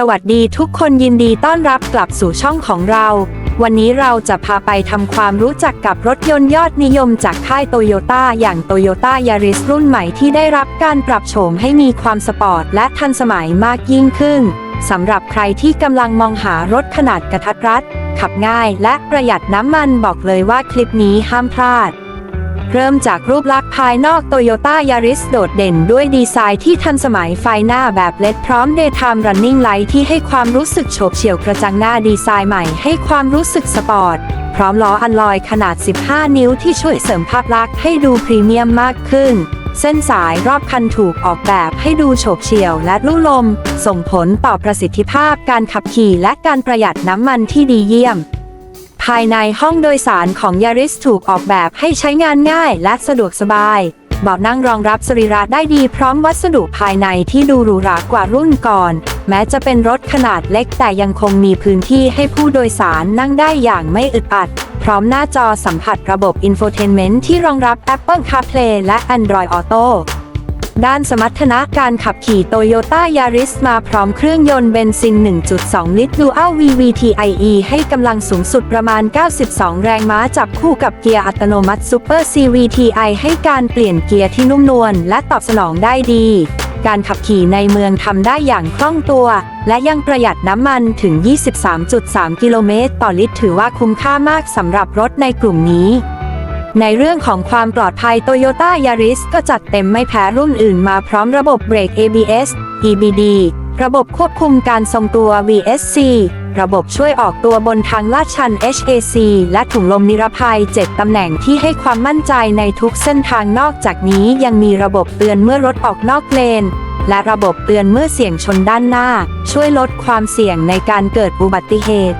สวัสดีทุกคนยินดีต้อนรับกลับสู่ช่องของเรา วันนี้เราจะพาไปทำความรู้จักกับรถยนต์ยอดนิยมจากค่ายโตโยต้าอย่างโตโยต้ายาริสรุ่นใหม่ที่ได้รับการปรับโฉมให้มีความสปอร์ตและทันสมัยมากยิ่งขึ้นสำหรับใครที่กำลังมองหารถขนาดกระทัดรัด ขับง่ายและประหยัดน้ำมันบอกเลยว่าคลิปนี้ห้ามพลาด เริ่มจากรูปลักษณ์ภายนอกโตโยต้ายาริสโดดเด่นด้วยดีไซน์ที่ทันสมัยไฟหน้าแบบเลดพร้อม Daytime Running Light ที่ให้ความรู้สึกโฉบเฉี่ยวกระจังหน้าดีไซน์ใหม่ให้ความรู้สึกสปอร์ต พร้อมล้ออันลอยขนาด 15 นิ้วที่ช่วยเสริมภาพลักษณ์ให้ดูพรีเมียมมากขึ้นเส้นสายรอบคันถูกออกแบบให้ดูโฉบเฉี่ยวและลู่ลม ส่งผลต่อประสิทธิภาพการขับขี่และการประหยัดน้ำมันที่ดีเยี่ยมายในห้องโดยสารของยาริสถูกออกแบบให้ใช้งานง่ายและสะดวกสบายเบาะนั่งรองรับสรีระได้ดีพร้อมวัสดุภายในที่ดูหรูหรากว่ารุ่นก่อน แม้จะเป็นรถขนาดเล็กแต่ยังคงมีพื้นที่ให้ผู้โดยสารนั่งได้อย่างไม่อึดอัด พร้อมหน้าจอสัมผัสระบบ Infotainment ที่รองรับ Apple CarPlay และ Android Auto ด้านสมรรถนะการขับขี่โตโยต้ายาริสมาพร้อมเครื่องยนต์เบนซิน 1.2 ลิตร Dual VVTIE ให้กำลังสูงสุดประมาณ 92 แรงม้าจับคู่กับเกียร์อัตโนมัติ Super CVTI ให้การเปลี่ยนเกียร์ที่นุ่มนวลและตอบสนองได้ดี การขับขี่ในเมืองทำได้อย่างคล่องตัว และยังประหยัดน้ำมันถึง 23.3 กิโลเมตรต่อลิตร ถือว่าคุ้มค่ามากสำหรับรถในกลุ่มนี้ ในเรื่องของความปลอดภัย Toyota Yaris ก็จัดเต็มไม่แพ้รุ่นอื่นมาพร้อมระบบเบรก ABS EBD ระบบควบคุมการทรงตัว VSC ระบบช่วยออกตัวบนทางลาดชัน HAC และถุงลมนิรภัย 7 ตำแหน่งที่ให้ความมั่นใจในทุกเส้นทางนอกจากนี้ยังมีระบบเตือนเมื่อรถออกนอกเลน และระบบเตือนเมื่อเสี่ยงชนด้านหน้า ช่วยลดความเสี่ยงในการเกิดอุบัติเหตุ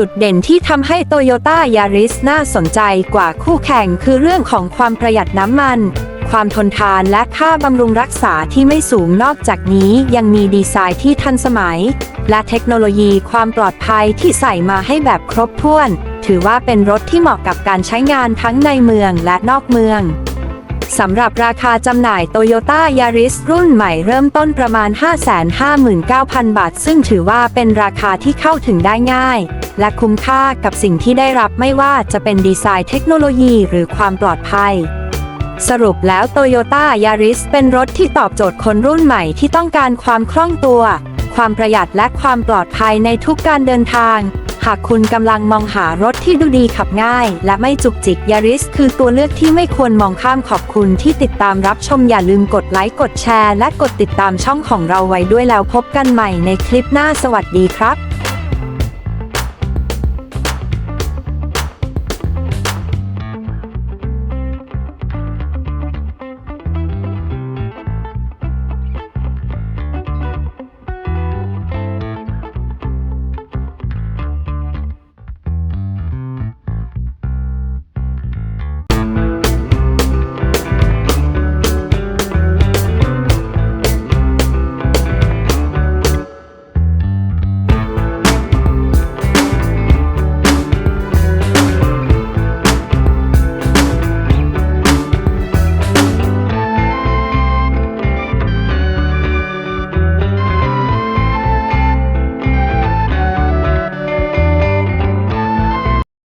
จุดเด่นที่ทำให้โตโยต้ายาริสน่าสนใจกว่าคู่แข่งคือเรื่องของความประหยัดน้ำมัน ความทนทานและค่าบำรุงรักษาที่ไม่สูงนอกจากนี้ยังมีดีไซน์ที่ทันสมัย และเทคโนโลยีความปลอดภัยที่ใส่มาให้แบบครบถ้วน ถือว่าเป็นรถที่เหมาะกับการใช้งานทั้งในเมืองและนอกเมือง สำหรับราคาจำหน่าย Toyota Yaris รุ่นใหม่เริ่มต้นประมาณ 559,000 บาท ซึ่งถือว่าเป็นราคาที่เข้าถึงได้ง่าย และคุ้มค่ากับสิ่งที่ได้รับไม่ว่าจะเป็นดีไซน์เทคโนโลยีหรือความปลอดภัย สรุปแล้ว Toyota Yaris เป็นรถที่ตอบโจทย์คนรุ่นใหม่ที่ต้องการความคล่องตัว ความประหยัดและความปลอดภัยในทุกการเดินทาง หากคุณกำลังมองหารถที่ดูดีขับง่าย และไม่จุกจิกยาริสคือตัวเลือกที่ไม่ควรมองข้ามขอบคุณที่ติดตามรับชมอย่าลืมกดไลค์กดแชร์ และกดติดตามช่องของเราไว้ด้วยแล้วพบกันใหม่ในคลิปหน้าสวัสดีครับ